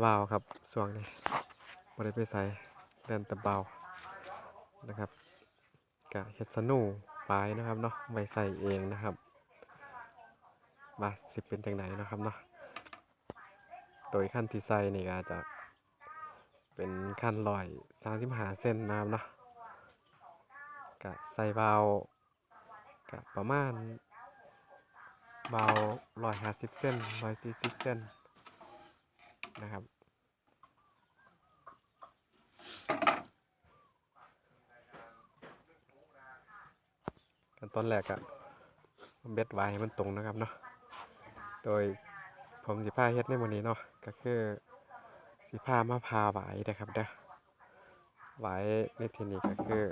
เบาครับส่วงนี้บ่ได้ไปใส่แล่นตะเบานะครับกะเฮ็ดสนูปลายนะครับเนาะไว้ใส่เองนะครับว่าสิเป็นจังไดเนะครับเนาะโดยขั้นที่ใส่นี่ก็จะเป็นขั้นร้อยสามสิบห้าเส้นนะครับเนาะกะใส่เบากะประมาณเบาร้อยห้าสิบเส้นร้อยสี่สิบเส้น นะครับขั้นตอนแรกอะเบ็ดไว้ให้มันตรงนะครับเนาะ โดยผมสิพาเฮ็ดในวันนี้เนาะ ก็คือสิพามาพาไหวายนะครับเด้อไหวายในที่นี้ก็คือ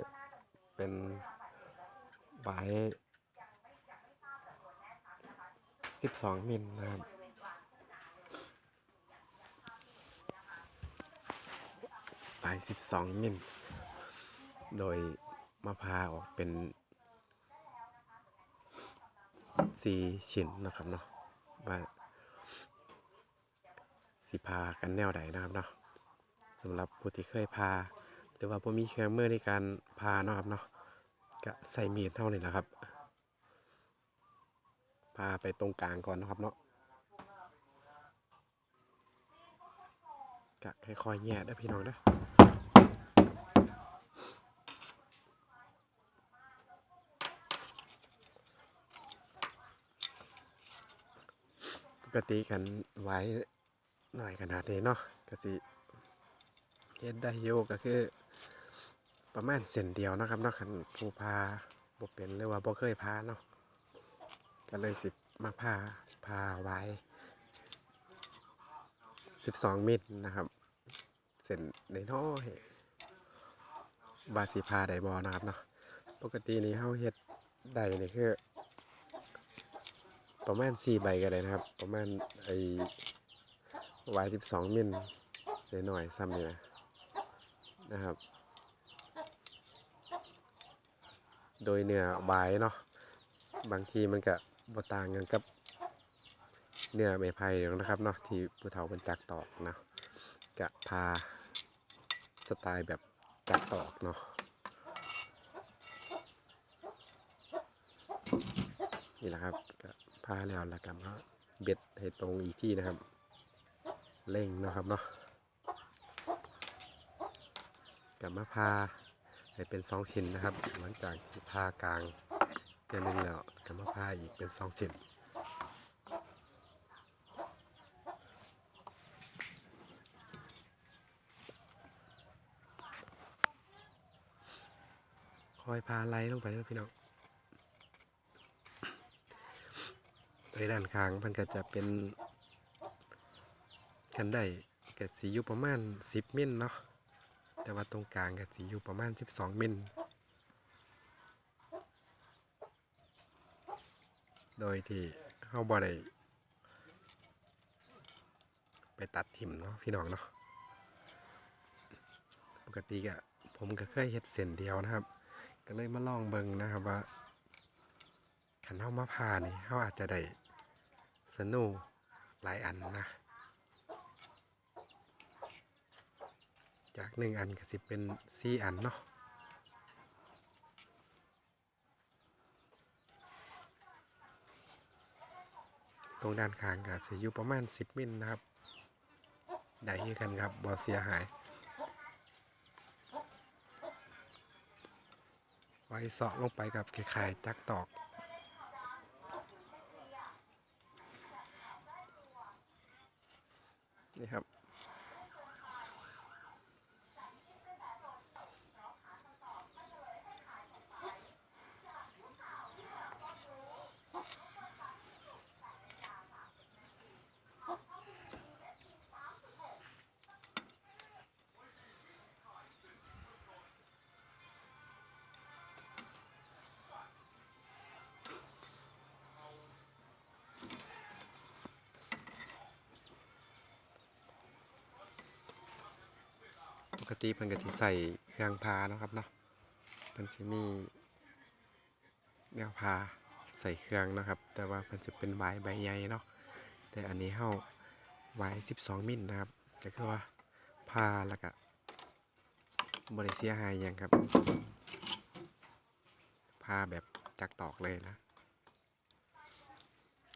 เป็นไหวาย12 มิลนะครับ ลาย 12มิลโดยมาพาออกเป็น4ชิ้นนะครับเนาะว่าสิพากันแนวใดนะครับเนาะสำหรับผู้ที่เคยพา หรือว่าบ่มีเครื่องมือในการพาเนาะครับเนาะก็ใส่มีดเท่านี้แหละครับ พาไปตรงกลางก่อนนะครับเนาะก็ค่อยๆแย่เด้พี่น้องเด้ กติกันไว้หน่อยขนาดนี้เนาะก็สิเฮ็ดได้อยู่ก็คือ ประมาณเส้นเดียวนะครับเนาะคันผู้พาบ่เป็นหรือว่าบ่เคยพาเนาะก็เลยสิมาพาพาไว้12มิลนะครับเส้นน้อยบาสิพาได้บ่นะครับเนาะปกตินี่เฮาเฮ็ดได้นี่คือ ประมาณสี่ใบก็ได้นะครับ ประมาณไอ้วายสิบสองมิลหน่อยๆซ้ำนี่นะนะครับ โดยเนื้อวายเนาะบางทีมันก็บต่างกันกับเนื้อไม้ไผ่นะครับเนาะที่ผู้เฒ่าเป็นจักตอกนะกะพาสไตล์แบบจักตอกเนาะนี่แหละครับ พาแล้วแล้วกันก็เบ็ดให้ตรงอีกที่นะครับเร่งนะครับเนาะกลับมาพาให้เป็นสองชิ้นนะครับ หลังจากที่พากลางเดือนหนึงแล้วกลับมาพาอีกเป็นสองชิ้นคอยพาไล่ลงไปนะพี่น้อง โดยด้านข้างมันก็จะเป็นกันได้ก็สีอยู่ประมาณ 10มิลเนาะแต่ว่าตรงกลางก็สีอยู่ประมาณ 12มิลโดยที่เฮาบ่ได้ไปตัดทิ่มเนาะพี่น้องเนาะปกติก็ผมก็เคยเฮ็ดเส้นเดียวนะครับ ก็เลยมาลองเบิ่งนะครับว่าขันเฮามาพานี่เฮาอาจจะได้ สนุกหลายอันนะ จากหนึ่งอันก็สิเป็นสี่อันเนาะตรงด้านข้างก็สิอยู่ประมาณสิบมิลนะครับ ได้คือกันครับบ่เสียหาย ไว้เสาะลงไปกับไข่จักตอก กติเพิ่นก็สิใส่เครื่องพาเนาะครับเนาะเพิ่นสิมีแนวพาใส่เครื่องนะครับ แต่ว่าเพิ่นสิเป็นหวายใบใหญ่เนาะแต่อันนี้เฮาหวาย12 มิลนะครับก็คือว่าพาแล้วก็บริเสียหายหยังครับพาแบบจักตอกเลยนะ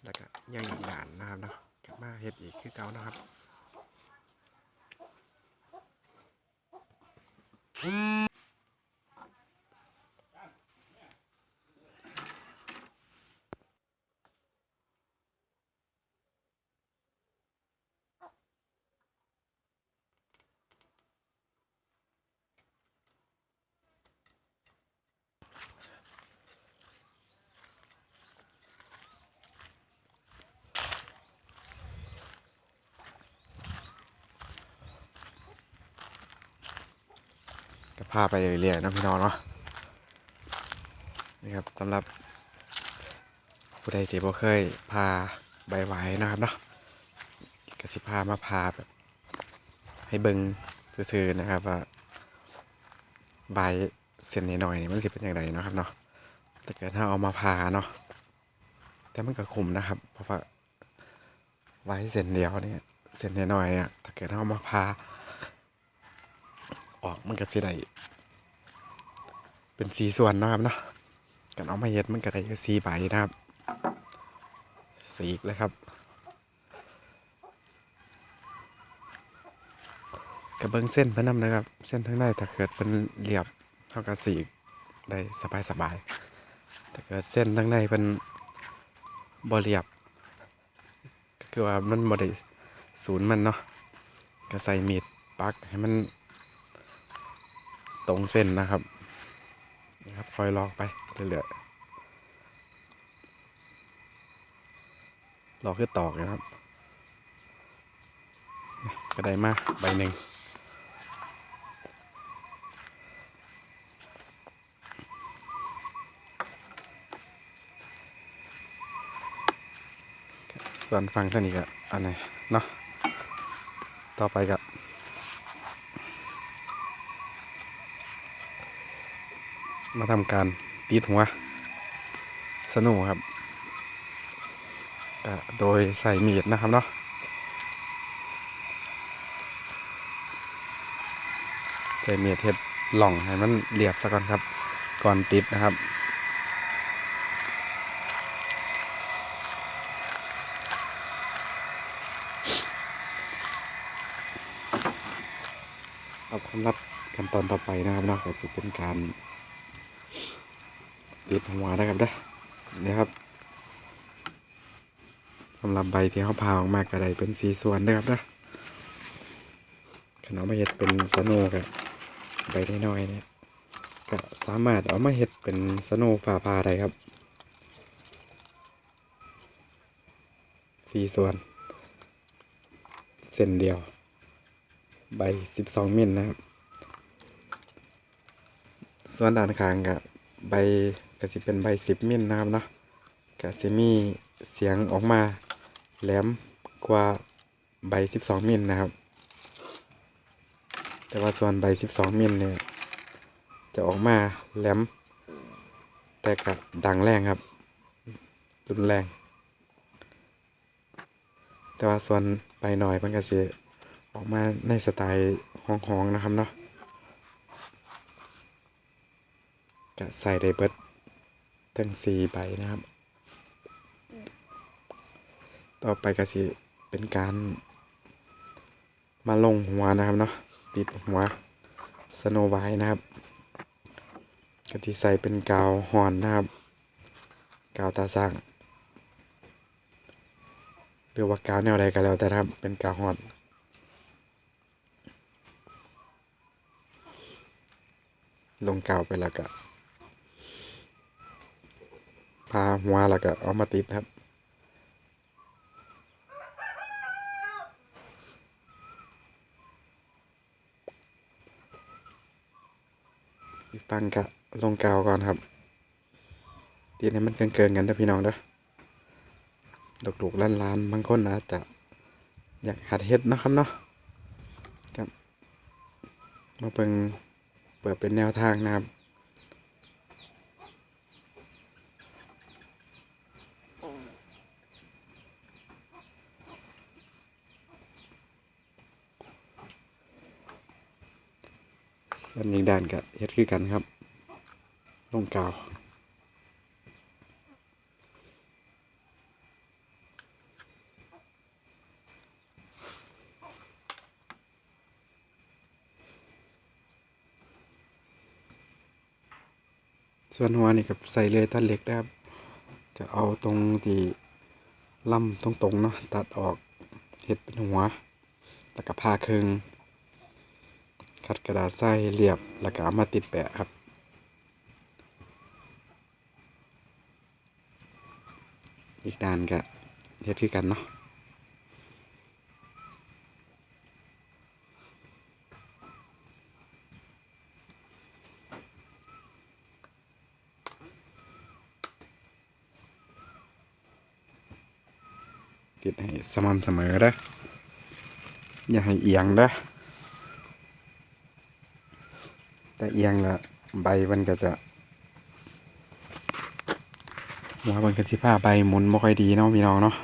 แล้วก็ยังอีกด่านนะครับเนาะกลับมาเฮ็ดอีกคือเก่านะครับ ก็ พาไปเรื่อยๆนะพี่น้องเนาะนี่ครับสำหรับผู้ใดที่บ่เคยพาใบไหวนะครับเนาะกสิพามาพาแบบ ให้เบิ่งซื่อๆนะครับว่าใบเส้นน้อยๆนี่มันสิเป็นอย่างไรเนาะครับเนาะแต่เกิดถ้าเอามาพาเนาะแต่มันก็คุมนะครับ เพราะว่าไว้เส้นเดียวเนี่ยเส้นน้อยๆเนี่ยถ้าเกิดถ้าเอามาพา ออกมันก็สิได้เป็นสีส่วนนะครับเนาะกันเอามาเฮ็ดมันก็ได้สีใบนะครับสีกเลยครับกระเบื้องเส้นพนนำนะครับ เส้นทั้งในถ้าเกิดเป็นเรียบเท่ากับสีได้สบายสบายถ้าเกิดเส้นทั้งในเป็นบ่เรียบก็คือว่ามันบ่ได้ศูนย์มันเนาะก็ใส่มีดปักให้มัน ตรงเส้นนะครับนี่ครับคอยลอกไปเรื่อยๆลอกคือตอกนะครับก็ได้มาใบหนึ่งส่วนฟังท่านี้ก็อันไหนเนาะต่อไปกับ มาทำการตีดหัวสนุกครับโดยใส่มีดนะครับเนาะใส่มีดเห็ดหล่องให้มันเรียบซะก่อนครับ ก่อนติดนะครับเอาสำหรับขั้นตอนต่อไปนะครับเนาะก็จะเป็นการ ติดหัวนะครับเด้อนี่ครับสำหรับใบที่เขาพาออกมาก็ไดเป็นสีส่วนนะครับเด้อขนมมาเห็ดเป็นสโนกับใบน้อยๆเนี่ยก็สามารถเอามาเห็ดเป็นสโนฝ่าพาได้ครับสีส่วน เส้นเดียว ใบสิบสองมิลนะครับ ส่วนด้านข้างกับใบ ก็สิเป็นใบสิบมิลนะครับเนาะก็สิมีเสียงออกมาแหลมกว่าใบสิบสองมิลนะครับ แต่ว่าส่วนใบสิบสองมิลเนี่ยจะออกมาแหลม แต่ก็ดังแรงครับรุนแรง แต่ว่าส่วนใบหน่อยมันก็สิออกมาในสไตล์ห้องๆนะครับเนาะจะใส่ได้เบิด ทั้งสี่ใบนะครับ ต่อไปก็สิเป็นการ มาลงหัวนะครับเนาะติดหัวสโนไวนะครับก็ที่ใส่เป็นกาวหอนนะครับ กาวตาสร้างหรือว่ากาวแนวใดก็แล้วแต่นะครับ เป็นกาวหอนลงกาวไปแล้วก็ พาหัวแล้วก็เอามาติดครับอีกฟังกะลงกาวก่อนครับตีให้มันเกินๆกันนะพี่น้องเด้อดกๆล้านๆบางคนอาจจะ อยากหัดเฮ็ดนะครับเนาะครับ มาเปิงเปิดเป็นแนวทางนะครับ ส่วนอีกด้านก็เฮ็ดคือกันครับลงกาวส่วนหัวนี่กับใส่เลยตัดเหล็กนะครับ จะเอาตรงที่ล่ำตรงๆเนาะตัดออกเห็ดเป็นหัวแล้วก็พาครึ่ง คัดกระดาษใส่ให้เรียบแล้วก็เอามาติดแปะครับ อีกด้านก็เฮ็ดคือกันเนาะติดให้สม่ำเสมอเด้ออย่าให้เอียงเด้อ แต่เอียงละใบมันก็จะหัวมันก็สิผ้าใบหมุนบ่ค่อยดีเนาะพี่น้องเนาะ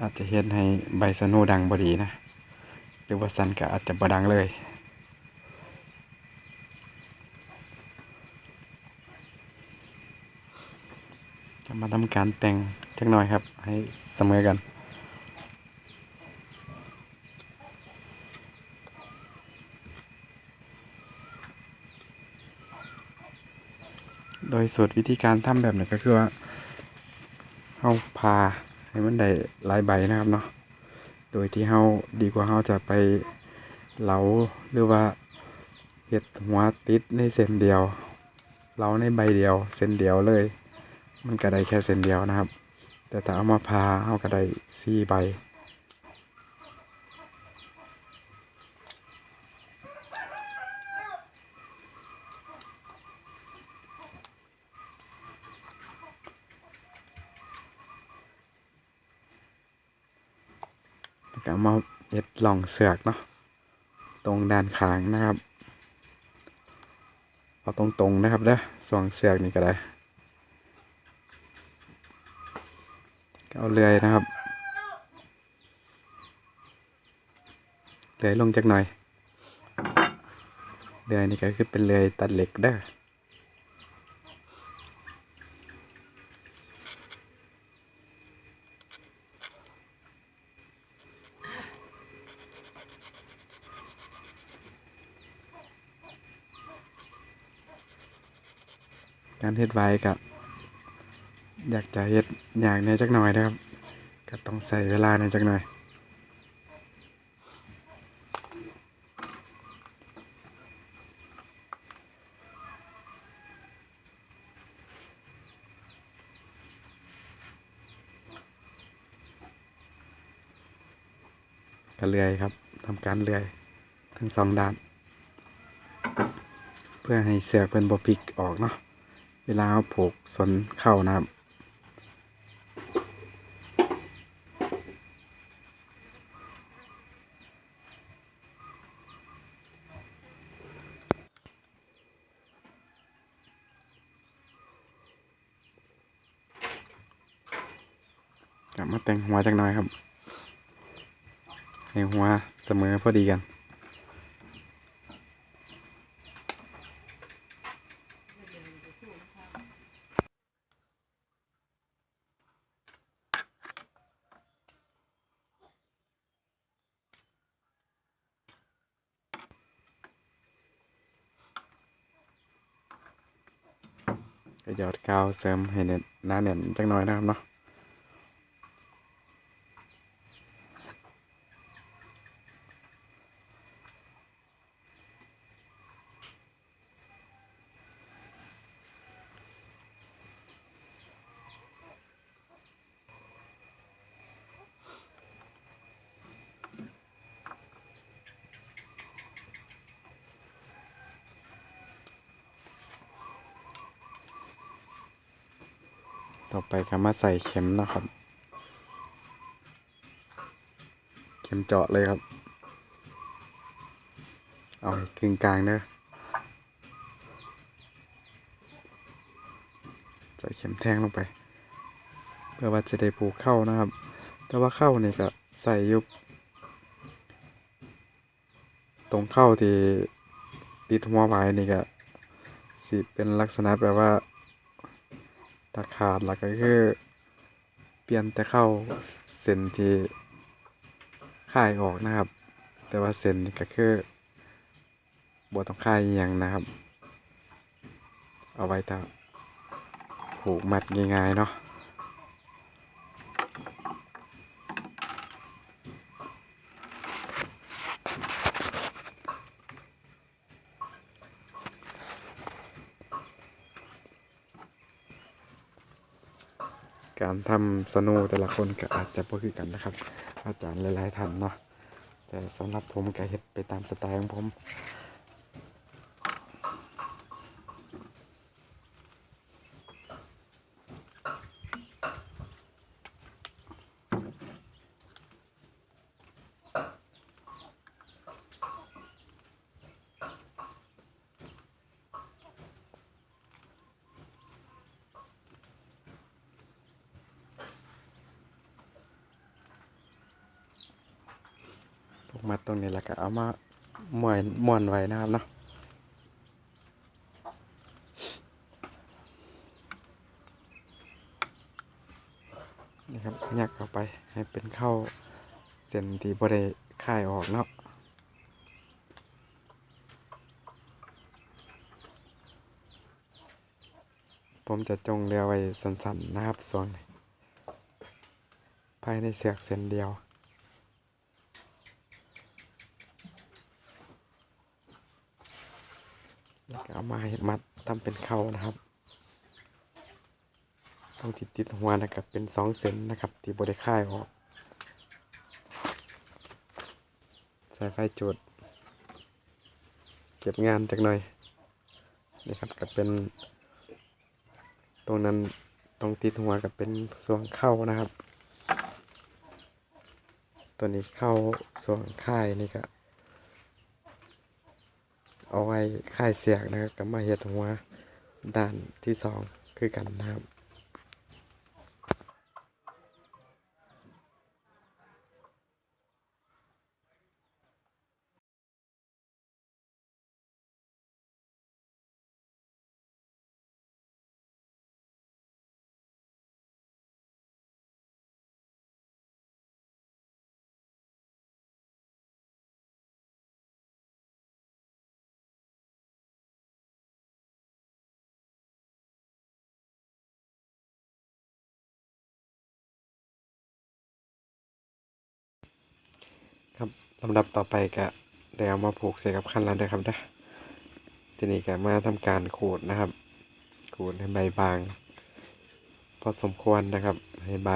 อาจจะเฮ็ดให้ใบสโนว์ดังบ่ดีนะ หรือว่าสันก็อาจจะบ่ดังเลยจะมาทำการแต่งจักหน่อยครับ ให้เสมอกัน โดยสูตรวิธีการทำแบบนี้ก็คือว่าเฮาพาให้มันได้หลายใบนะครับเนาะ โดยที่เฮาดีกว่าเฮาจะไปเหลาหรือว่าเฮ็ดหัวติดในเส้นเดียวเหลาในใบเดียว เส้นเดียวเลย มันก็ได้แค่เส้นเดียวนะครับ แต่ถ้าเอามาพาเฮาก็ได้สี่ใบ แล้วก็เอามา เอ็ดหล่องเสือกเนาะตรงด้านข้างนะครับเอาตรงๆนะครับเด้อสวงเสือกนี่ก็ได้เอาเลื่อยนะครับเลื่อยลงจักหน่อยเลื่อยนี่ก็คือเป็นเลื่อยตัดเหล็กเด้อ การเฮ็ดไว้กับอยากจะเฮ็ดอย่างในจักหน่อยนะครับ ก็ต้องใส่เวลาในจักหน่อยก็เลื่อยครับทำการเลื่อยทั้งสองด้าน เพื่อให้เสือกเป็นบพลิกออกเนาะ เวลาเอาผูกสนเข้านะครับ กลับมาแต่งหัวจักหน่อยครับ ให้หัวเสมอพอดีกัน ก็ยอดกาวเสริมให้เน็ตหน้าเน็ตจังน้อยนะครับเนาะ ต่อไปก็มาใส่เข็มนะครับ เข็มเจาะเลยครับ เอากึ่งกลางเด้อใส่เข็มแทงลงไป เพื่อว่าจะได้ผูกเข้านะครับ แต่ว่าเข้านี่ก็ใส่ยุบตรงเข้าที่ติดหัวไว้นี่ก็สิเป็นลักษณะแบบว่า ถ้าขาดแล้วก็คือ เปลี่ยนแต่เข้าเส้นที่ค่ายออกนะครับ แต่ว่าเส้นนี่ก็คือบวต้องค่ายอย่างนะครับ เอาไว้ถ้าผูกมัดง่ายๆเนาะ การทำสนูแต่ละคนก็อาจจะบ่คือกันนะครับ อาจารย์หลายๆท่านเนาะแต่สำหรับผมก็เฮ็ดไปตามสไตล์ของผม ผูก มัดตรงนี้แล้วก็เอามาม้วนม้วนไว้นะครับเนาะนี่ครับยักเข้าไปให้เป็นเข้าเส้นที่บ่ได้คายออกเนาะผมจะจงเรือไว้สั้นๆนะครับส่วนภายในเสือกเส้นเดียว แล้วก็เอา มาให้มัดทำเป็นเข้านะครับ ต้องติดติดหัวนะครับเป็นสองเซนนะครับ ที่บริค่ายออกใส่ไฟจุด เก็บงานจากหน่อยนี่ครับก็เป็นตรงนั้นตรงติดหัวกับเป็นส่วงเข้านะครับ ตัวนี้เข้าส่วงค่ายนี่ก็ เอาไว้ค่ายเสียกนะครับกับมาเห็ดหัวด้านที่สองคือกันนะครับ ครับลำดับต่อไปก็ได้เอามาผูกเสียกับขั้นแล้วนะครับนะทีนี้ก็มาทำการขูดนะครับ ขูดให้ใบบาง พอสมควรนะครับ ให้ใบ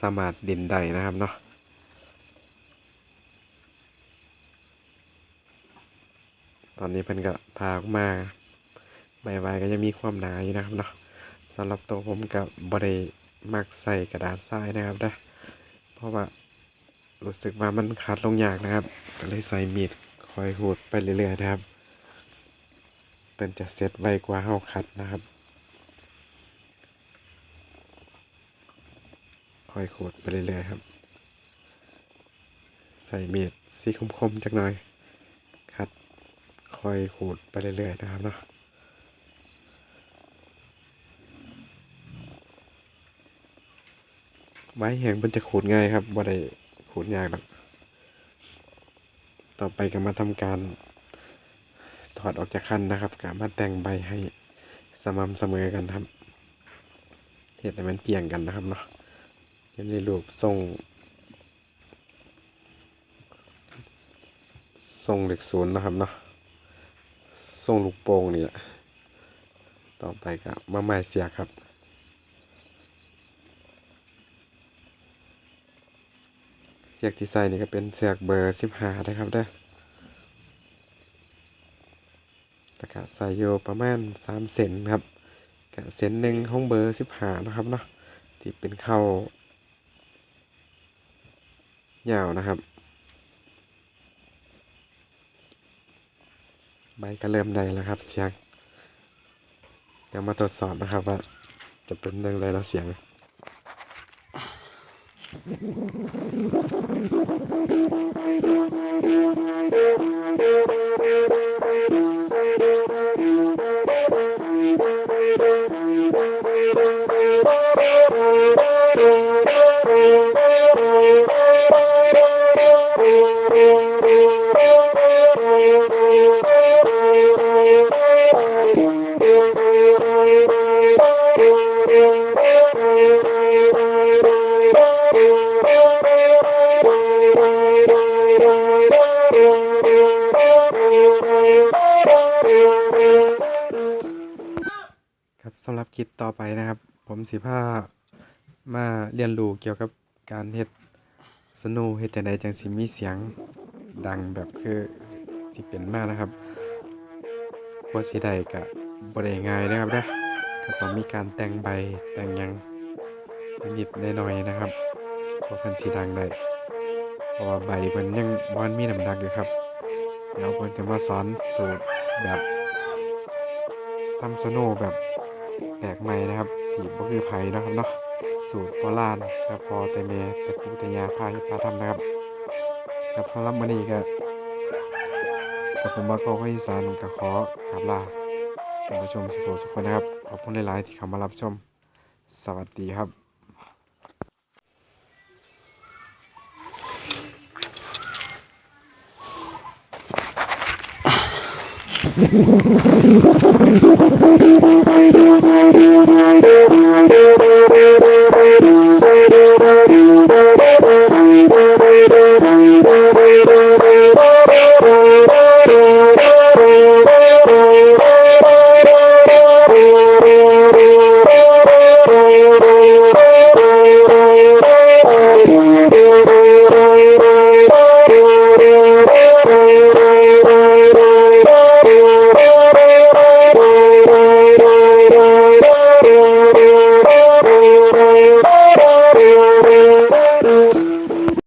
สามารถดินได้นะครับเนาะตอนนี้เพิ่นก็พาออกมาใบใบก็ยังมีความหนาอยู่นะครับเนาะสำหรับตัวผมกับบริมักใส่กระดาษทรายนะครับนะเพราะว่า รู้สึกว่ามันขาดลงยากนะครับก็เลยใส่มีดคอยหูดไปเรื่อยๆนะครับเป็นจะเสร็จไวกว่าเฮาขัดนะครับคอยขูดไปเรื่อยๆครับ ใส่เมีดสีคมๆจักหน่อยขัดคอยขูดไปเรื่อยๆนะครับเนาะไม้แห้งมันจะขูดง่ายครับบ่ได้ ขูดยากหรอกต่อไปก็มาทำการถอดออกจากคันนะครับก็มาแต่งใบให้สม่ำเสมอกันครับเห็ดให้มันเปลี่ยงกันนะครับเนาะเห็นในรูปทรงทรงเหล็กศูนย์นะครับเนาะทรงลูกโป่งนี่แหละต่อไปก็มาไม้เสียครับ เสือกที่ใส่นี่ก็เป็นเสือกเบอร์สิบห้านะครับเด้อตะกะใส่อยู่ประมาณสามเซนครับกะเซนหนึ่งของเบอร์สิบห้านะครับเนาะที่เป็นเข้ายาวนะครับ ใบก็เริ่มได้แล้วครับเสียงเดี๋ยวมาตรวจสอบนะครับว่าจะเป็นเรื่องอะไรแล้วเสียง Thank you. I'm sorry. สิพามาเรียนรู้เกี่ยวกับการเฮ็ดสโนว์เฮ็ดจังไดจังสิมีเสียงดังแบบคือสิเป็นมานะครับกว่าสิได้ก็บ่ได้ง่ายนะครับเด้อก็ต้องมีการแต่งใบแต่งหยังนิดๆหน่อยๆนะครับกว่าเพิ่นสิดังได้เพราะว่าใบเพิ่นยังบ่มีน้ำหนักอยู่ครับ เดี๋ยวเพิ่นจะมาสอนสูตรแบบทำสโนว์แบบแปลกใหม่นะครับ ถีบก็คือไผ่นะครับเนาะสูตรโบราณครับพอแต่เมแต่ปู่แต่ย่าพาที่พาทำนะครับครับสำหรับวันนี้ก็กับผมมาก็คนอีสานก็ขอกราบลาท่านผู้ชมทุกคนทุกคนนะครับ ขอบคุณหลาย ๆ ที่เข้ามารับชม สวัสดีครับ Thank you.